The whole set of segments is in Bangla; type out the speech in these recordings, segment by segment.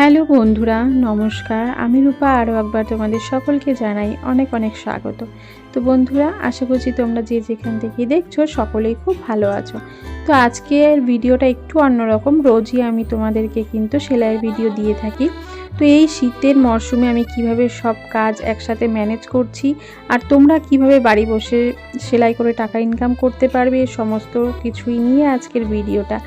হ্যালো বন্ধুরা, নমস্কার। আমি রূপা, আরও একবার তোমাদের সকলকে জানাই অনেক অনেক স্বাগত। তো বন্ধুরা, আশা করছি তোমরা যে যেখান থেকে দেখছ সকলেই খুব ভালো আছো। তো আজকের ভিডিওটা একটু অন্যরকম। রোজই আমি তোমাদেরকে কিন্তু সেলাইয়ের ভিডিও দিয়ে থাকি। তো এই শীতের মরশুমে আমি কীভাবে সব কাজ একসাথে ম্যানেজ করছি আর তোমরা কীভাবে বাড়ি বসে সেলাই করে টাকা ইনকাম করতে পারবে সমস্ত কিছুই নিয়ে আজকের ভিডিওটা।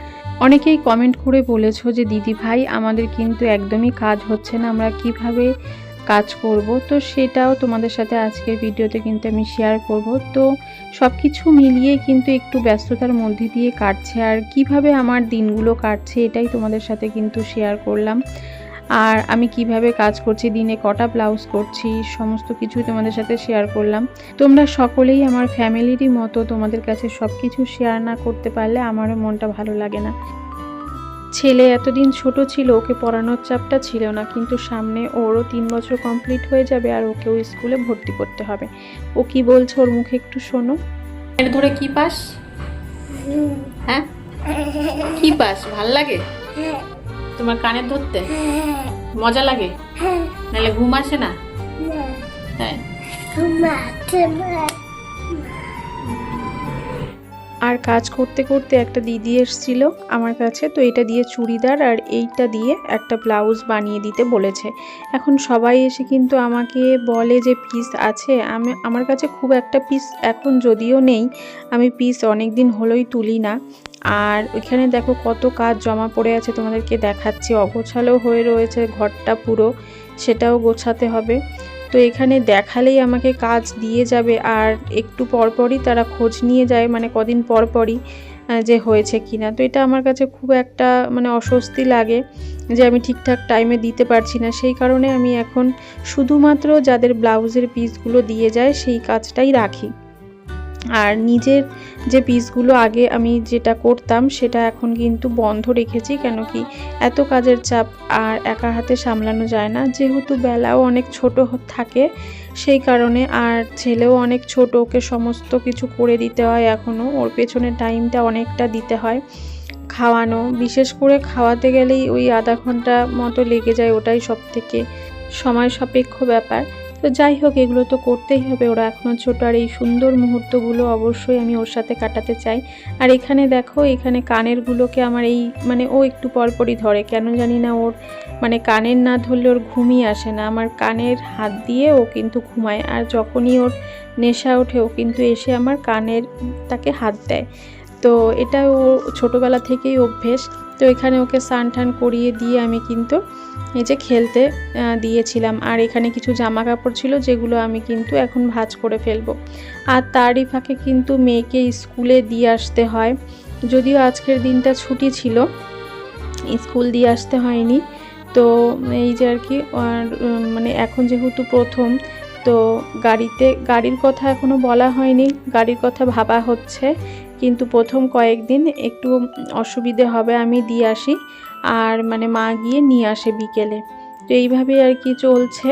অনেকেই কমেন্ট করে বলেছ যে, দিদি ভাই, আমাদের কিন্তু একদমই কাজ হচ্ছে না, আমরা কীভাবে কাজ করব? তো সেটাও তোমাদের সাথে আজকের ভিডিওতে কিন্তু আমি শেয়ার করব। তো সব কিছু মিলিয়ে কিন্তু একটু ব্যস্ততার মধ্যে দিয়ে কাটছে, আর কীভাবে আমার দিনগুলো কাটছে, এটাই তোমাদের সাথে কিন্তু শেয়ার করলাম। আর আমি কীভাবে কাজ করছি, দিনে কটা ব্লাউজ করছি, সমস্ত কিছুই তোমাদের সাথে শেয়ার করলাম। তোমরা সকলেই আমার ফ্যামিলিরই মতো তোমাদের কাছে সব কিছু শেয়ার না করতে পারলে আমারও মনটা ভালো লাগে না। ছেলে এতদিন ছোট ছিল, ওকে পড়ানোর চাপটা ছিল না, কিন্তু সামনে ওরও তিন বছর কমপ্লিট হয়ে যাবে আর ওকে ওকেও স্কুলে ভর্তি করতে হবে। ও কি বলছে ওর মুখে একটু শোনো। ধরে কি পাস? হ্যাঁ? কি পাস? ভালো লাগে? তোমার কানে ধরতে? মজা লাগে? নাহলে ঘুম আসে না? তাই আর কাজ করতে করতে একটা দিদি এসেছিল আমার কাছে, তো এটা দিয়ে চুড়িদার আর এইটা দিয়ে একটা ব্লাউজ বানিয়ে দিতে বলেছে। এখন সবাই এসে কিন্তু আমাকে বলে যে, পিস আছে। আমি, আমার কাছে খুব একটা পিস এখন যদিও নেই, আমি পিস অনেক দিন হলোই তুলি না। আর ওইখানে দেখো কত কাজ জমা পড়ে আছে, তোমাদেরকে দেখাচ্ছি। অগোছালো হয়ে রয়েছে ঘরটা পুরো, সেটাও গোছাতে হবে। তো এখানে দেখালেই আমাকে কাজ দিয়ে যাবে আর একটু পরপরই তারা খোঁজ নিয়ে যায় মানে কদিন পরপরই যে হয়েছে কি না তো এটা আমার কাছে খুব একটা মানে অস্বস্তি লাগে যে আমি ঠিকঠাক টাইমে দিতে পারছি না। সেই কারণে আমি এখন শুধুমাত্র যাদের ব্লাউজের পিসগুলো দিয়ে যায়, সেই কাজটাই রাখি। আর নিজের যে পিসগুলো আগে আমি যেটা করতাম, সেটা এখন কিন্তু বন্ধ রেখেছি, কেন কি এত কাজের চাপ আর একা হাতে সামলানো যায় না। যেহেতু বেলাও অনেক ছোট থাকে, সেই কারণে আর ছেলেও অনেক ছোট, ওকে সমস্ত কিছু করে দিতে হয় এখনও ওর পেছনে টাইমটা অনেকটা দিতে হয় খাওয়ানো। বিশেষ করে খাওয়াতে গেলেই ওই আধা ঘণ্টা মতো লেগে যায়, ওটাই সব থেকে সময় সাপেক্ষ ব্যাপার। তো যাই হোক, এগুলো তো করতেই হবে। ওরা এখনও ছোটো, আর এই সুন্দর মুহূর্তগুলো অবশ্যই আমি ওর সাথে কাটাতে চাই। আর এখানে দেখো, এখানে কানেরগুলোকে আমার এই মানে ও একটু পরপরই ধরে। কেন জানি না ওর মানে কানের না ধরলে ওর ঘুমই আসে না। আমার কানের হাত দিয়ে ও কিন্তু ঘুমায়, আর যখনই ওর নেশা ওঠে, ও কিন্তু এসে আমার কানের তাকে হাত দেয়। তো এটা ও ছোটোবেলা থেকেই অভ্যেস। তো এখানে ওকে স্নান টান করিয়ে দিয়ে আমি কিন্তু এই যে খেলতে দিয়েছিলাম। আর এখানে কিছু জামা কাপড় ছিল যেগুলো আমি কিন্তু এখন ভাজ করে ফেলব। আর তারই ফাঁকে কিন্তু মেয়েকে স্কুলে দিয়ে আসতে হয়। যদিও আজকের দিনটা ছুটি ছিল, স্কুল দিয়ে আসতে হয়নি। তো এই যে আর কি মানে এখন যেহেতু প্রথম, তো গাড়িতে, গাড়ির কথা এখনও বলা হয়নি। গাড়ির কথা ভাবা হচ্ছে। কিন্তু প্রথম কয়েকদিন একটু অসুবিধে হবে, আমি দিয়ে আসি। আর মানে মা গিয়ে নিয়ে আসে বিকেলে। তো এইভাবেই আর কি চলছে।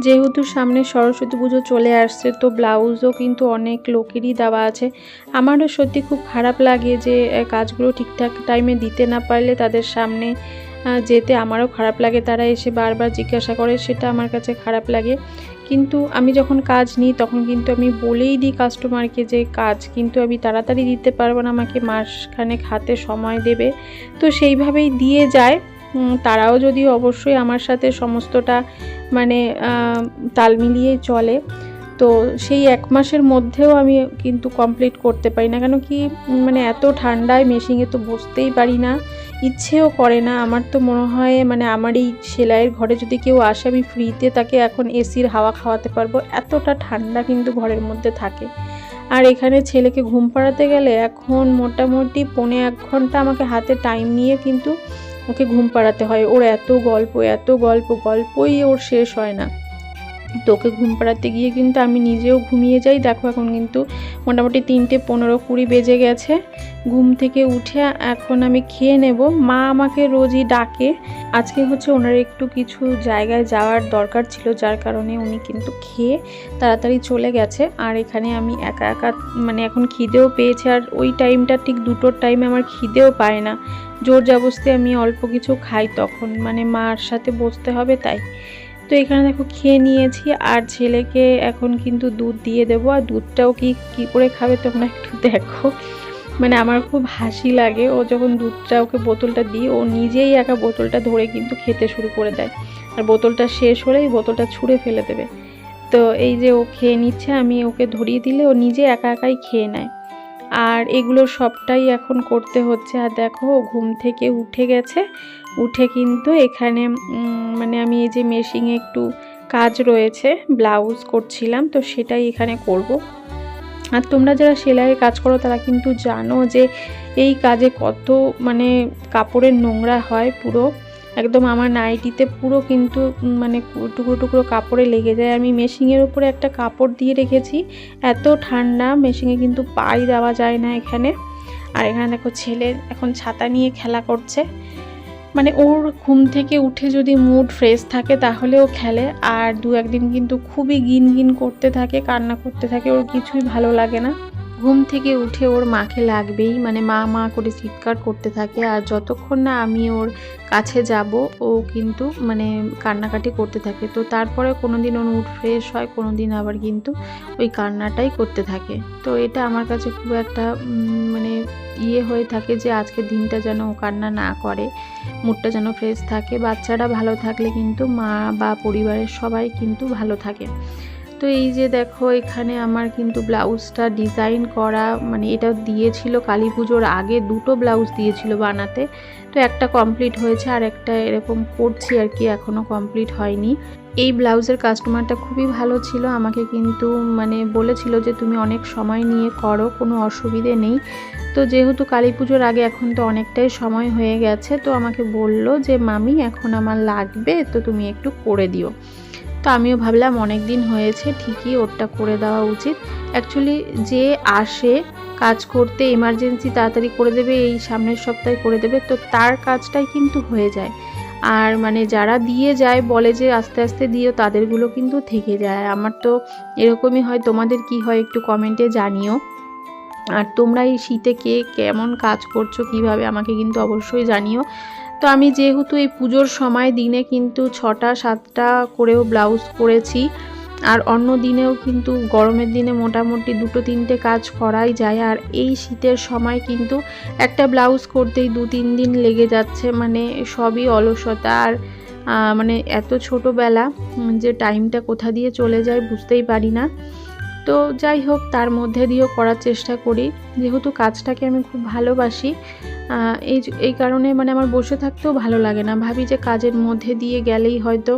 যেহেতু সামনে সরস্বতী পুজো চলে আসছে, তো ব্লাউজও কিন্তু অনেক লোকেরই দেওয়া আছে। আমারও সত্যি খুব খারাপ লাগে যে কাজগুলো ঠিকঠাক টাইমে দিতে না পারলে তাদের সামনে যেতে আমারও খারাপ লাগে। তারা এসে বারবার জিজ্ঞাসা করে, সেটা আমার কাছে খারাপ লাগে। কিন্তু আমি যখন কাজ নিই, তখন কিন্তু আমি বলেই দিই কাস্টমারকে যে, কাজ কিন্তু আমি তাড়াতাড়ি দিতে পারব না, আমাকে মাসখানেক হাতে সময় দেবে। তো সেইভাবেই দিয়ে যায়। তারাও যদি অবশ্যই আমার সাথে সমস্তটা মানে তাল মিলিয়েই চলে। তো সেই এক মাসের মধ্যেও আমি কিন্তু কমপ্লিট করতে পারি না। কেন কি মানে এত ঠান্ডায় মেশিনে তো বসতেই পারি না, ইচ্ছেও করে না। আমার তো মনে হয় মানে আমার এই সেলাইয়ের ঘরে যদি কেউ আসে, আমি ফ্রিতে তাকে এখন এসির হাওয়া খাওয়াতে পারব। এতটা ঠান্ডা কিন্তু ঘরের মধ্যে থাকে। আর এখানে ছেলেকে ঘুম পাড়াতে গেলে এখন মোটামুটি পৌনে এক ঘণ্টা আমাকে হাতে টাইম নিয়ে কিন্তু ওকে ঘুম পাড়াতে হয়। ওর এত গল্প এত গল্প, গল্পই ওর শেষ হয় না। তোকে ঘুম পাড়াতে গিয়ে কিন্তু আমি নিজেও ঘুমিয়ে যাই। দেখো এখন কিন্তু মোটামুটি তিনটে পনেরো কুড়ি বেজে গেছে। ঘুম থেকে উঠে এখন আমি খেয়ে নেব। মা আমাকে রোজই ডাকে। আজকে হচ্ছে ওনার একটু কিছু জায়গায় যাওয়ার দরকার ছিল, যার কারণে উনি কিন্তু খেয়ে তাড়াতাড়ি চলে গেছে। আর এখানে আমি একা একা মানে এখন খিদেও পেয়েছে। আর ওই টাইমটা ঠিক দুটোর টাইমে আমার খিদেও পায় না। জোর জবস্তি আমি অল্প কিছু খাই তখন। মানে মার সাথে বসতে হবে তাই। তো এখানে দেখো খেয়ে নিয়েছি, আর ছেলেকে এখন কিন্তু দুধ দিয়ে দেবো, আর দুধটাও কি কি করে খাবে তোমরা একটু দেখো। মানে আমার খুব হাসি লাগে, ও যখন দুধটা, ওকে বোতলটা দিই, ও নিজেই একা বোতলটা ধরে কিন্তু খেতে শুরু করে দেয়। আর বোতলটা শেষ হলেই বোতলটা ছুঁড়ে ফেলে দেবে। তো এই যে ও খেয়ে নিচ্ছে, আমি ওকে ধরিয়ে দিলে ও নিজে একা একাই খেয়ে নেয়। আর এগুলো সবটাই এখন করতে হচ্ছে। আর দেখো, ঘুম থেকে উঠে গেছে। উঠে কিন্তু এখানে মানে আমি এই যে মেশিনে একটু কাজ রয়েছে, ব্লাউজ করছিলাম, তো সেটাই এখানে করব। আর তোমরা যারা সেলাইয়ের কাজ করো, তারা কিন্তু জানো যে এই কাজে কত মানে কাপড়ের নোংরা হয় পুরো। একদম আমার নাইটিতে পুরো কিন্তু মানে টুকরো টুকরো কাপড়ে লেগে যায়। আমি মেশিনের উপরে একটা কাপড় দিয়ে রেখেছি। এত ঠান্ডা, মেশিনে কিন্তু পাই দেওয়া যায় না এখানে। আর এখানে দেখো ছেলে এখন ছাতা নিয়ে খেলা করছে। মানে ওর ঘুম থেকে উঠে যদি মুড ফ্রেশ থাকে তাহলেও খেলে। আর দু একদিন কিন্তু খুবই গিন গিন করতে থাকে, কান্না করতে থাকে। ওর কিছুই ভালো লাগে না। ঘুম থেকে উঠে ওর মাকে লাগবেই মানে মা মা করে চিৎকার করতে থাকে আর যতক্ষণ না আমি ওর কাছে যাব, ও কিন্তু মানে কান্নাকাটি করতে থাকে। তো তারপরে কোনো দিন ওর উঠ ফ্রেশ হয় কোনো দিন আবার কিন্তু ওই কান্নাটাই করতে থাকে। তো এটা আমার কাছে খুব একটা মানে ইয়ে হয়ে থাকে যে আজকের দিনটা যেন ও কান্না না করে মুডটা যেন ফ্রেশ থাকে। বাচ্চারা ভালো থাকলে কিন্তু মা বা পরিবারের সবাই কিন্তু ভালো থাকে। তো এই যে দেখো, এখানে আমার কিন্তু ব্লাউজটা ডিজাইন করা মানে এটা দিয়েছিল কালী পুজোর আগে দুটো ব্লাউজ দিয়েছিল বানাতে। তো একটা কমপ্লিট হয়েছে আর একটা এরকম করছি আর কি এখনও কমপ্লিট হয়নি। এই ব্লাউজের কাস্টমারটা খুবই ভালো ছিল, আমাকে কিন্তু মানে বলেছিল যে তুমি অনেক সময় নিয়ে করো, কোনো অসুবিধে নেই। তো যেহেতু কালী পুজোর আগে এখন তো অনেকটাই সময় হয়ে গেছে, তো আমাকে বলল যে, মামি, এখন আমার লাগবে, তো তুমি একটু করে দিও। তো আমিও ভাবলাম অনেক দিন হয়েছে, ঠিকই ওরটা করে দেওয়া উচিত। অ্যাকচুয়ালি যে আসে কাজ করতে এমার্জেন্সি তাড়াতাড়ি করে দেবে, এই সামনের সপ্তাহে করে দেবে, তো তার কাজটাই কিন্তু হয়ে যায়। আর মানে যারা দিয়ে যায়, বলে যে আস্তে আস্তে দিও, তাদেরগুলো কিন্তু থেকে যায়। আমার তো এরকমই হয়, তোমাদের কি হয় একটু কমেন্টে জানিও। আর তোমরা এই শীতে কে কেমন কাজ করছ, কীভাবে, আমাকে কিন্তু অবশ্যই জানিও। তো আমি যেহেতু এই পুজোর সময় দিনে কিন্তু ছটা, সাতটা করেও ব্লাউজ করেছি আর অন্য দিনেও কিন্তু গরমের দিনে মোটামুটি দুটো, তিনটে কাজ করাই যায়, আর এই শীতের সময় কিন্তু একটা ব্লাউজ করতেই দু, তিন দিন লেগে যাচ্ছে মানে সবই অলসতা, আর মানে এত ছোটোবেলা যে টাইমটা কোথা দিয়ে চলে যায় বুঝতেই পারি না। তো যাই হোক, তার মধ্যে দিয়েও করার চেষ্টা করি। যেহেতু কাজটাকে আমি খুব ভালোবাসি এই এই কারণে মানে আমার বসে থাকতেও ভালো লাগে না। ভাবি যে কাজের মধ্যে দিয়ে গেলেই হয়তো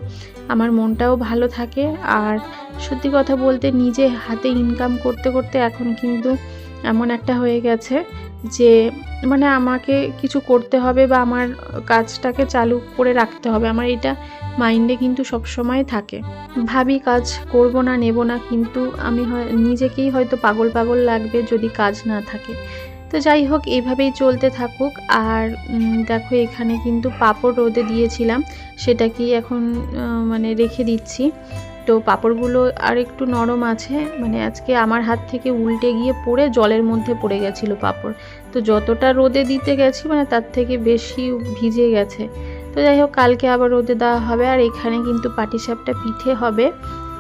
আমার মনটাও ভালো থাকে। আর সত্যি কথা বলতে, নিজে হাতে ইনকাম করতে করতে এখন কিন্তু এমন একটা হয়ে গেছে যে মানে আমাকে কিছু করতে হবে বা আমার কাজটাকে চালু করে রাখতে হবে। আমার এটা মাইন্ডে কিন্তু সব সময় থাকে। ভাবি, কাজ করব না, নেব না, কিন্তু আমি হয়, নিজেকেই হয়তো পাগল পাগল লাগবে যদি কাজ না থাকে। তো যাই হোক এইভাবেই চলতে থাকুক। আর দেখো, এখানে কিন্তু পাঁপড় রোদে দিয়েছিলাম। সেটা কি এখন মানে রেখে দিচ্ছি। তো পাঁপড়গুলো আর একটু নরম আছে। মানে আজকে আমার হাত থেকে উল্টে গিয়ে পড়ে জলের মধ্যে পড়ে গেছিল পাঁপড়। তো যতটা রোদে দিতে গেছি মানে তার থেকে বেশি ভিজে গেছে। তো যাই হোক, কালকে আবার রোদে দেওয়া হবে আর এখানে কিন্তু পাটিসাপটা পিঠে হবে।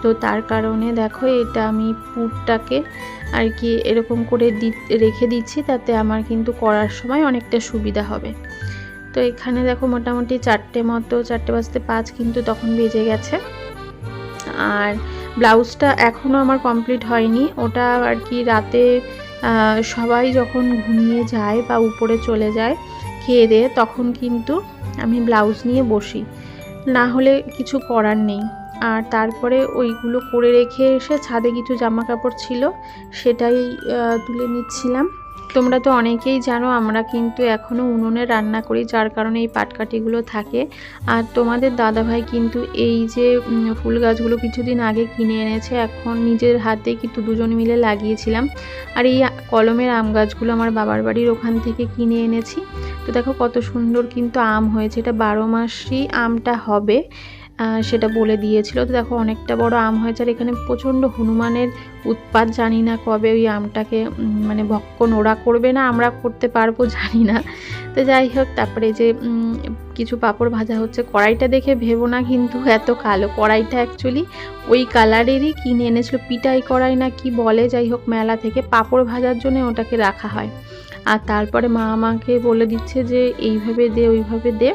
তো তার কারণে দেখো, এটা আমি পুরটাকে আর কি এরকম করে দি, রেখে দিচ্ছি, তাতে আমার কিন্তু করার সময় অনেকটা সুবিধা হবে। তো এখানে দেখো মোটামুটি চারটে মতো, চারটে বাজতে পাঁচ কিন্তু তখন বেজে গেছে। আর ব্লাউজটা এখনও আমার কমপ্লিট হয়নি। ওটা আর কি রাতে সবাই যখন ঘুমিয়ে যায় বা উপরে চলে যায় খেয়ে দিয়ে, তখন কিন্তু আমি ব্লাউজ নিয়ে বসি। না হলে কিছু করার নেই। আর তারপরে ওইগুলো করে রেখে এসে ছাদে কিছু জামা কাপড় ছিল, সেটাই তুলে নিচ্ছিলাম। তোমরা তো অনেকেই জানো, আমরা কিন্তু এখনও উনুনে রান্না করি, যার কারণে এই পাটকাঠিগুলো থাকে। আর তোমাদের দাদাভাই কিন্তু এই যে ফুল গাছগুলো কিছুদিন আগে কিনে এনেছে, এখন নিজের হাতে কিন্তু দুজন মিলে লাগিয়েছিলাম। আর এই কলমের আম গাছগুলো আমার বাবার বাড়ির ওখান থেকে কিনে এনেছি। তো দেখো কত সুন্দর কিন্তু আম হয়েছে, এটা বারো মাসই আমটা হবে। সেটা বলে দিয়েছিল। তো দেখো, অনেকটা বড় আম হয়েছে। আর এখানে প্রচণ্ড হনুমানের উৎপাত জানি না কবে ওই আমটাকে মানে ভক্ষণ ওরা করবে না, আমরা করতে পারব জানি না। তো যাই হোক, তারপরে যে কিছু পাঁপড় ভাজা হচ্ছে, কড়াইটা দেখে ভেবো না কিন্তু এত কালো। কড়াইটা অ্যাকচুয়ালি ওই কালারেরই কিনে এনেছিল পিটাই কড়াই না কি বলে, যাই হোক, মেলা থেকে পাঁপড় ভাজার জন্য ওটাকে রাখা হয়। আর তারপরে মা আমাকে বলে দিচ্ছে যে, এইভাবে দে, ওইভাবে দে।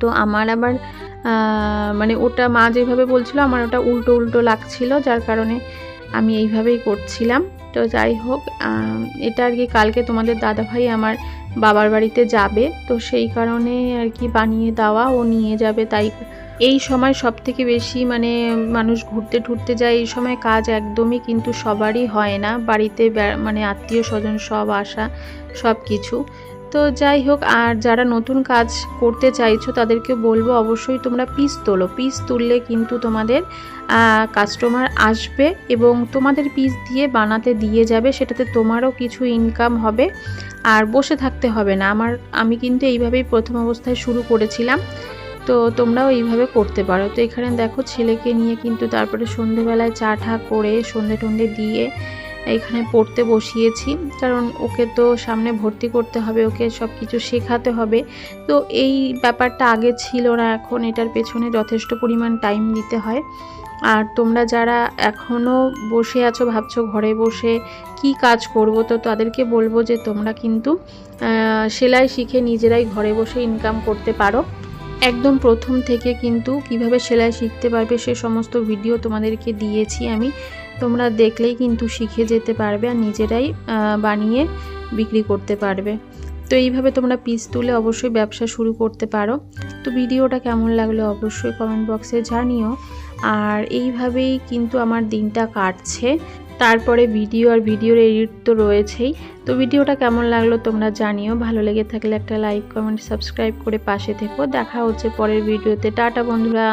তো আমার আবার মানে ওটা মা যেভাবে বলছিল, আমার ওটা উল্টো উল্টো লাগছিল, যার কারণে আমি এইভাবেই করছিলাম। তো যাই হোক এটা আর কি কালকে তোমাদের দাদাভাই আমার বাবার বাড়িতে যাবে, তো সেই কারণে আর কি বানিয়ে দেওয়া, ও নিয়ে যাবে। তাই এই সময় সব থেকে বেশি মানে মানুষ ঘুরতে ঠুরতে যায়, এই সময় কাজ একদমই কিন্তু সবারই হয় না। বাড়িতে মানে আত্মীয় স্বজন সব আসা সব কিছু তো যাই হোক, আর যারা নতুন কাজ করতে চাইছো, তাদেরকে বলব অবশ্যই তোমরা পিস তোলো। পিস তুললে কিন্তু তোমাদের কাস্টমার আসবে এবং তোমাদের পিস দিয়ে বানাতে দিয়ে যাবে, সেটাতে তোমারও কিছু ইনকাম হবে। আর বসে থাকতে হবে না। আমার, আমি কিন্তু এইভাবেই প্রথম অবস্থায় শুরু করেছিলাম। তো তোমরাও এইভাবে করতে পারো। তো এখানে দেখো, ছেলেকে নিয়ে কিন্তু তারপরে সন্ধেবেলায় চা ঠা করে সন্ধে টন্ধে দিয়ে এখানে পড়তে বসিয়েছি। কারণ ওকে তো সামনে ভর্তি করতে হবে, ওকে সব কিছু শেখাতে হবে। তো এই ব্যাপারটা আগে ছিল না, এখন এটার পেছনে যথেষ্ট পরিমাণ টাইম দিতে হয়। আর তোমরা যারা এখনও বসে আছো, ভাবছ ঘরে বসে কি কাজ করব, তো তাদেরকে বলব যে তোমরা কিন্তু সেলাই শিখে নিজেরাই ঘরে বসে ইনকাম করতে পারো। একদম প্রথম থেকে কিন্তু কীভাবে সেলাই শিখতে পারবে সে সমস্ত ভিডিও তোমাদেরকে দিয়েছি আমি। তোমরা দেখলেই কিন্তু শিখে যেতে পারবে আর নিজেরাই বানিয়ে বিক্রি করতে পারবে। তো এইভাবে তোমরা পিস তুলে অবশ্যই ব্যবসা শুরু করতে পারো। তো ভিডিওটা কেমন লাগল অবশ্যই কমেন্ট বক্সে জানিও। আর এইভাবেই কিন্তু আমার দিনটা কাটছে। তারপরে ভিডিও আর ভিডিওর এডিট তো রয়েছেই। তো ভিডিওটা কেমন লাগল তোমরা জানিও। ভালো লেগে থাকলে একটা লাইক কমেন্ট সাবস্ক্রাইব করে পাশে থেকো। দেখা হচ্ছে পরের ভিডিওতে। টাটা বন্ধুরা।